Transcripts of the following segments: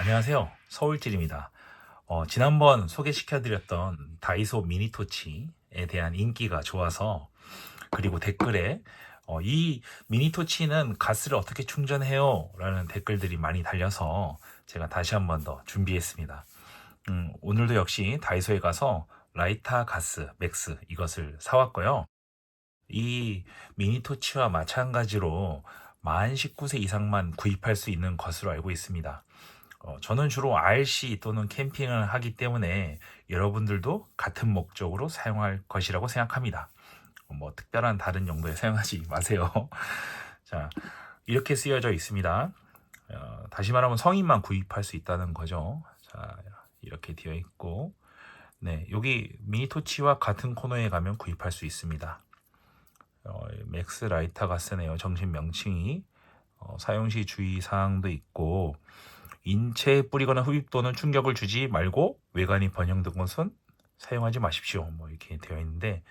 안녕하세요. 서울질입니다. 어, 지난번 소개시켜드렸던 다이소 미니토치에 대한 인기가 좋아서 그리고 댓글에 어, 이 미니토치는 가스를 어떻게 충전해요? 라는 댓글들이 많이 달려서 제가 다시 한 번 더 준비했습니다. 음, 오늘도 역시 다이소에 가서 라이타 가스 맥스 이것을 사왔고요. 이 미니토치와 마찬가지로 만 19세 이상만 구입할 수 있는 것으로 알고 있습니다. 어, 저는 주로 RC 또는 캠핑을 하기 때문에 여러분들도 같은 목적으로 사용할 것이라고 생각합니다. 어, 뭐 특별한 다른 용도에 사용하지 마세요. 자, 이렇게 쓰여져 있습니다. 어, 다시 말하면 성인만 구입할 수 있다는 거죠. 자, 이렇게 되어 있고, 네, 여기 미니토치와 같은 코너에 가면 구입할 수 있습니다. 어, 맥스 라이터 가스네요. 정식 명칭이 어, 사용 시 주의 사항도 있고 인체에 뿌리거나 흡입 또는 충격을 주지 말고 외관이 번영된 것은 사용하지 마십시오. 뭐 이렇게 되어 있는데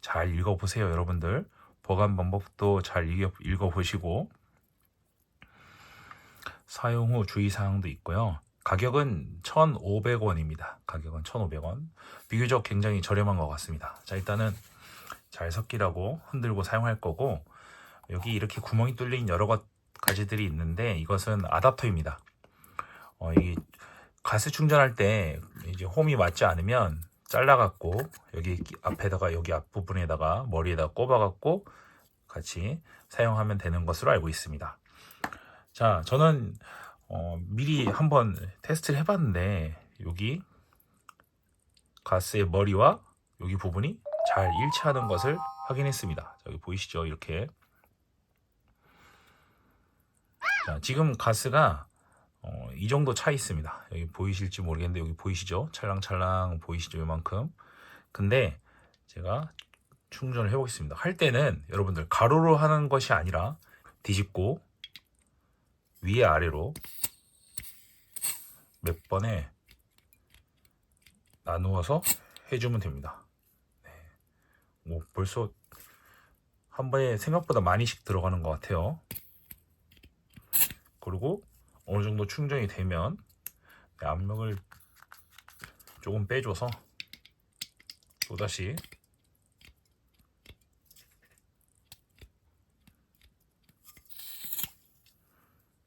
잘 읽어보세요, 여러분들. 보관 방법도 잘 읽어, 읽어 보시고 사용 후 주의 사항도 있고요. 가격은 1,500원입니다. 가격은 1,500원. 비교적 굉장히 저렴한 것 같습니다. 자, 일단은 잘 섞이라고 흔들고 사용할 거고 여기 이렇게 구멍이 뚫린 여러 가- 가지들이 있는데 이것은 아답터입니다. 어, 이 가스 충전할 때 이제 홈이 맞지 않으면 잘라갖고 여기 끼- 앞에다가 여기 앞부분에다가 머리에다 꼽아갖고 같이 사용하면 되는 것으로 알고 있습니다. 자, 저는 어, 미리 한번 테스트를 해봤는데 여기 가스의 머리와 여기 부분이 잘 일치하는 것을 확인했습니다. 자, 여기 보이시죠? 이렇게. 자, 지금 가스가 어, 이 정도 차 있습니다. 여기 보이실지 모르겠는데 여기 보이시죠? 찰랑찰랑 보이시죠? 요만큼. 근데 제가 충전을 해보겠습니다. 할 때는 여러분들 가로로 하는 것이 아니라 뒤집고 위에 아래로 몇 번에 나누어서 해주면 됩니다. 뭐 벌써 한 번에 생각보다 많이씩 들어가는 것 같아요. 그리고 어느 정도 충전이 되면 압력을 조금 빼줘서 또다시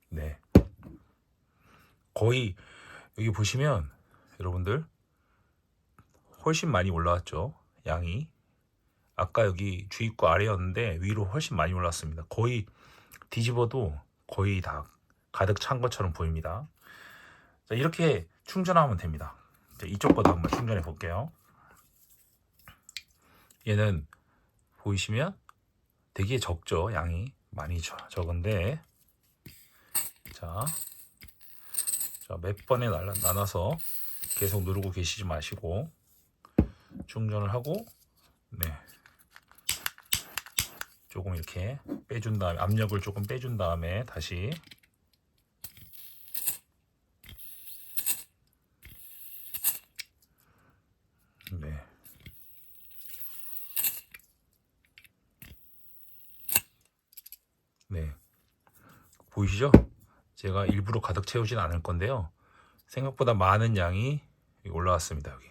네 거의 여기 보시면 여러분들 훨씬 많이 올라왔죠 양이 아까 여기 주입구 아래였는데 위로 훨씬 많이 올랐습니다. 거의 뒤집어도 거의 다 가득 찬 것처럼 보입니다. 자, 이렇게 충전하면 됩니다. 자, 이쪽 거도 한번 충전해 볼게요. 얘는 보이시면 되게 적죠. 양이 많이 적- 적은데 자, 자, 몇 번에 나눠서 계속 누르고 계시지 마시고 충전을 하고 네. 조금 이렇게 빼준 다음에 압력을 조금 빼준 다음에 다시 네. 네. 보이시죠? 제가 일부러 가득 채우진 않을 건데요. 생각보다 많은 양이 올라왔습니다. 여기.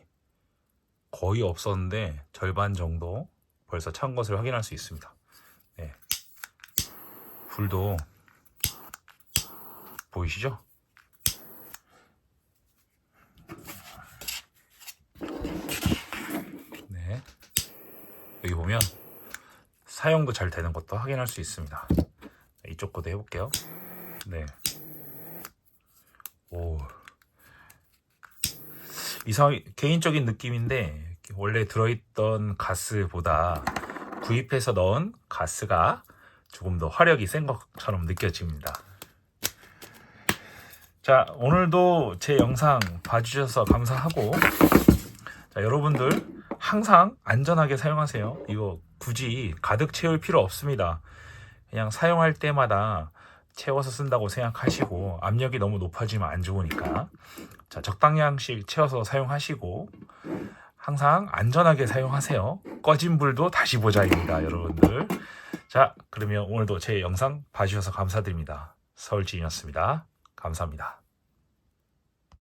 거의 없었는데 절반 정도 벌써 찬 것을 확인할 수 있습니다. 네. 불도 보이시죠? 네. 여기 보면 사용도 잘 되는 것도 확인할 수 있습니다. 이쪽 것도 해볼게요. 네. 오. 이상 개인적인 느낌인데 원래 들어있던 가스보다 구입해서 넣은 가스가 조금 더 화력이 센 것처럼 느껴집니다. 자, 오늘도 제 영상 봐주셔서 감사하고, 자, 여러분들 항상 안전하게 사용하세요. 이거 굳이 가득 채울 필요 없습니다. 그냥 사용할 때마다 채워서 쓴다고 생각하시고, 압력이 너무 높아지면 안 좋으니까. 자, 적당량씩 채워서 사용하시고, 항상 안전하게 사용하세요. 꺼진 불도 다시 보자입니다, 여러분들. 자, 그러면 오늘도 제 영상 봐주셔서 감사드립니다. 서울진이었습니다. 감사합니다.